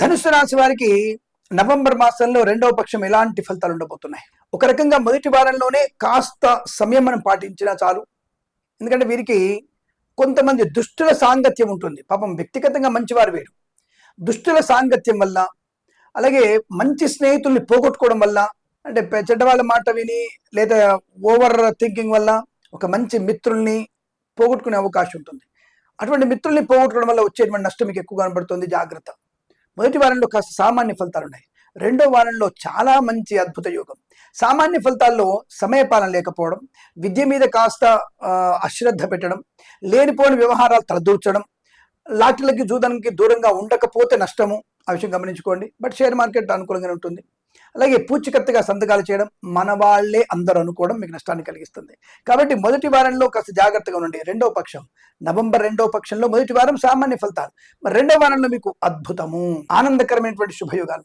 ధనుసు రాశి వారికి నవంబర్ మాసంలో రెండవ పక్షం ఎలాంటి ఫలితాలు ఉండబోతున్నాయి? ఒక రకంగా మొదటి వారంలోనే కాస్త సంయమనం పాటించినా చాలు. ఎందుకంటే వీరికి కొంతమంది దుష్టుల సాంగత్యం ఉంటుంది. పాపం వ్యక్తిగతంగా మంచివారు వేరు. దుష్టుల సాంగత్యం వల్ల అలాగే మంచి స్నేహితుల్ని పోగొట్టుకోవడం వల్ల అంటే చెడ్డవాళ్ళ మాట విని లేదా ఓవర్ థింకింగ్ వల్ల ఒక మంచి మిత్రుల్ని పోగొట్టుకునే అవకాశం ఉంటుంది. అటువంటి మిత్రుల్ని పోగొట్టుకోవడం వల్ల వచ్చేటువంటి నష్టం మీకు ఎక్కువ కనబడుతుంది. జాగ్రత్త. మొదటి వారంలో కాస్త సామాన్య ఫలితాలు ఉన్నాయి. రెండో వారంలో చాలా మంచి అద్భుత యోగం. సామాన్య ఫలితాల్లో సమయపాలన లేకపోవడం విద్య మీద కాస్త అశ్రద్ధ పెట్టడం లేనిపోని వ్యవహారాలు తలదూర్చడం లాటరీలకి జూదానికి దూరంగా ఉండకపోతే నష్టము ఆ విషయం గమనించుకోండి. బట్ షేర్ మార్కెట్ అనుకూలంగానే ఉంటుంది. అలాగే పూచికత్తుగా సంతకాలు చేయడం మన వాళ్ళే అందరూ అనుకోవడం మీకు నష్టాన్ని కలిగిస్తుంది. కాబట్టి మొదటి వారంలో కాస్త జాగ్రత్తగా ఉండండి. రెండో పక్షం. నవంబర్ రెండో పక్షంలో మొదటి వారం సామాన్య ఫలితాలు. మరి రెండో వారంలో మీకు అద్భుతము ఆనందకరమైనటువంటి శుభయోగాలు.